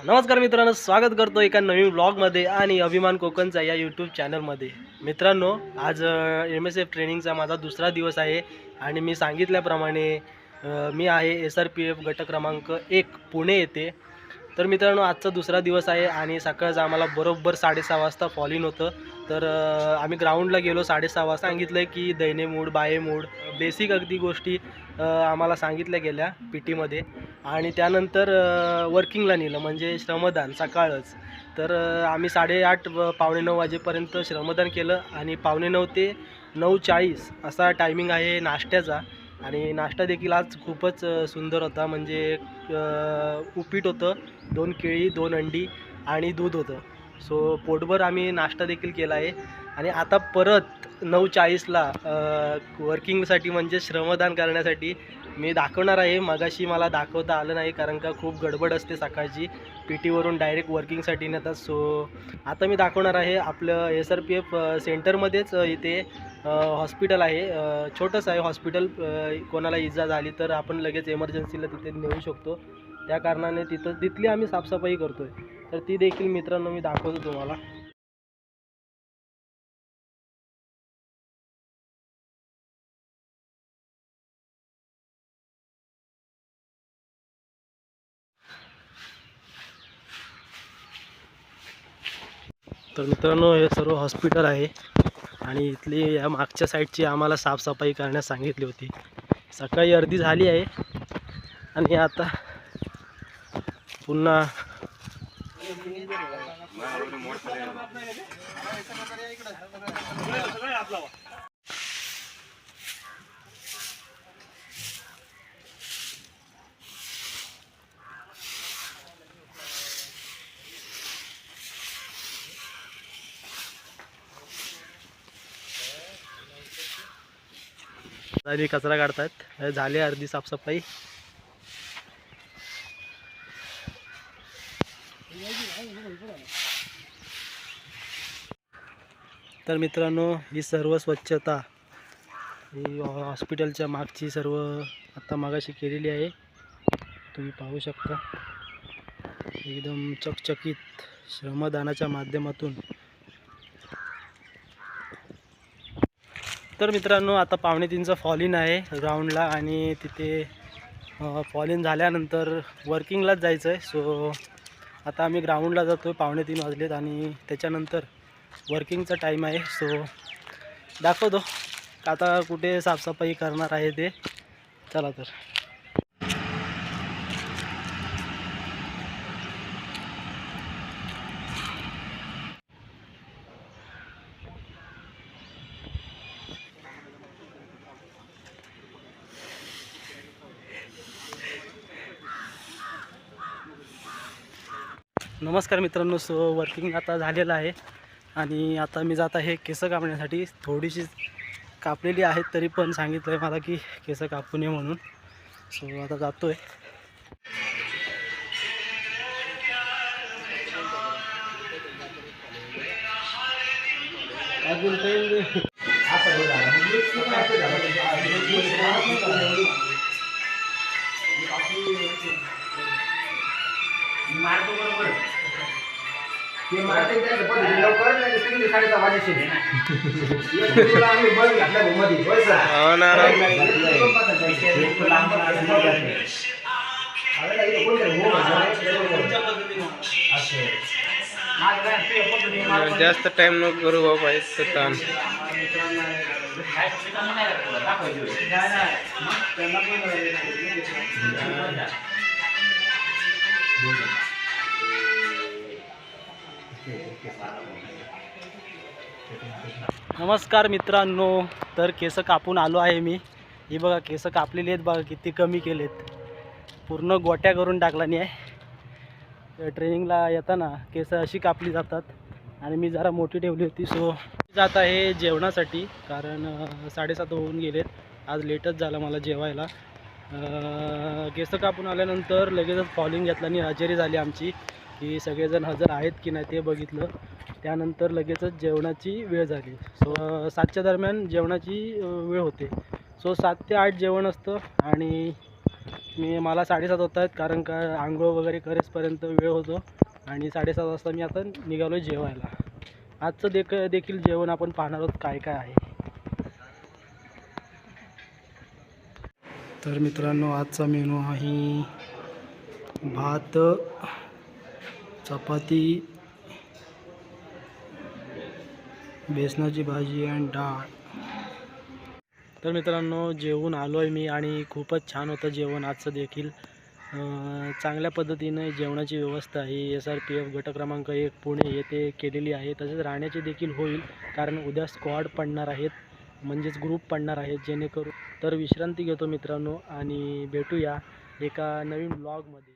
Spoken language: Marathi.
नमस्कार मित्रांनो स्वागत करतो एका नवीन ब्लॉगमध्ये आणि अभिमान कोकणचा या यूट्यूब चॅनलमध्ये मित्रांनो आज एम एस एफ ट्रेनिंगचा माझा दुसरा दिवस आहे आणि मी सांगितल्याप्रमाणे मी आहे एस आर पी एफ गट क्रमांक एक पुणे येथे. तर मित्रांनो आजचा दुसरा दिवस आहे आणि सकाळचं आम्हाला बरोबर साडेसहा वाजता फॉल इन होतं. तर आम्ही ग्राउंडला गेलो साडेसहा वाजता. सांगितलं की दैने मूड बाये मूड बेसिक अगदी गोष्टी. आम्हाला सांगितल्या गेल्या पी टीमध्ये आणि त्यानंतर वर्किंगला नेलं म्हणजे श्रमदान सकाळच. तर आम्ही साडेआठ पावणे नऊ वाजेपर्यंत श्रमदान केलं आणि पावणे नऊ ते नऊ चाळीस असा टायमिंग आहे नाश्त्याचा. आणि नाश्ता देखील आज खूपच सुंदर होता. म्हणजे उपीट होतं दोन केळी दोन अंडी आणि दूध होतं. सो पोटभर आम्ही नाश्ता देखील केला आहे. आणि आता परत नऊ चाळीसला वर्किंगसाठी म्हणजे श्रमदान करण्यासाठी मी दाखवणार आहे. मगाशी मला दाखवता आलं नाही कारण का खूप गडबड असते सकाळची. पी टीवरून डायरेक्ट वर्किंगसाठी नेतात सो आता मी दाखवणार आहे. आपलं एस आर पी एफ सेंटरमध्येच इथे हॉस्पिटल आहे. छोटंसं आहे हॉस्पिटल कोणाला इजा झाली तर आपण लगेच एमर्जन्सीला तिथे नेऊ शकतो. त्या कारणाने तिथं तिथली आम्ही साफसफाई करतो आहे तर ती देखील मित्रांनो मी दाखवतो तुम्हाला. तर मित्रांनो हे सर्व हॉस्पिटल आहे. आणि इथली या मागच्या साईडची आम्हाला साफसफाई करण्यास सांगितली होती. सकाळी अर्धी झाली आहे. आणि आता पुन्हा आणि कचरा काढतात झाली अर्धी साफसफाई. तर मित्रांनो ही सर्व स्वच्छता ही हॉस्पिटलच्या मागची सर्व आत्ता मागाशी केलेली आहे. तुम्ही पाहू शकता. एकदम चकचकीत श्रमदानाच्या माध्यमातून तर मित्रांनो आता पावणे तीनचा फॉल इन आहे ग्राउंडला आणि तिथे फॉल इन झाल्यानंतर वर्किंगलाच जायचं आहे सो आता आम्ही ग्राउंडला जातो आहे पावणे तीन वाजलेत आणि त्याच्यानंतर वर्किंगचा टाईम आहे. सो दाखवतो. आता कुठे साफसफाई करणार आहे ते. चला तर. नमस्कार मित्रांनो सो वर्किंग आता झालेलं आहे. आणि आता मी जात आहे केसं कापण्यासाठी. थोडीशी कापलेली आहेत तरी पण सांगितलं आहे मला की केसं कापू नये म्हणून. सो आता जातो आहे अजून मारतो बरोबर ते मारते त्याच्या पद्धतीने लवकर नाही तर तुम्ही साडेसहा वाजेशी एक तुला आम्ही बस घातला भाऊ मध्ये होय सर हो ना राव. एक तो लांब लांब जाते. अरे नाही, इथं कोणतरी हो म्हणलं. असं. माझं काय ते पद्धतीने मारतो. जास्त टाइम नको करू बाबा ताण काय काम नमस्कार मित्रांनो तर केस कापून आलो आहे मी. ही बघा केस कापलेली आहेत बघा किती कमी केलेत. पूर्ण गोट्या करून टाकला नाही आहे ट्रेनिंगला येताना केस अशी कापली जातात आणि मी जरा मोठी ठेवली होती सो जात आहे जेवणासाठी कारण साडेसात होऊन गेलेत. आज लेटच झालं मला जेवायला. गेसं कापून आल्यानंतर लगेचच फॉलिंग घेतला आणि हजेरी झाली आमची की सगळेजण हजर आहेत की नाही ते बघितलं. त्यानंतर लगेचच जेवणाची वेळ झाली. सो सातच्या दरम्यान जेवणाची वेळ होते. सो सात ते आठ जेवण असतं आणि मी मला साडेसात होत आहेत कारण का आंघोळ वगैरे करेसपर्यंत वेळ होतो आणि साडेसात वाजता मी आता निघालो जेवायला. आजचं देख देखील जेवण आपण पाहणार आहोत काय काय आहे. तर मित्रांनो आजचा मेनू आहे भात चपाती बेसनाची भाजी आणि डाळ. तर मित्रांनो जेवून आलो आहे मी आणि खूपच छान होतं जेवण आजचं देखील. चांगल्या पद्धतीने जेवणाची व्यवस्था ही एस आर पी एफ गट क्रमांक एक पुणे येथे केलेली आहे. तसेच राहण्याची देखील होईल कारण उद्या स्क्वॉड पडणार आहेत. म्हणजेच ग्रुप पडणार आहे. जेणेकरून तर विश्रांती घेतो मित्रांनो आणि भेटूया एका नवीन ब्लॉगमध्ये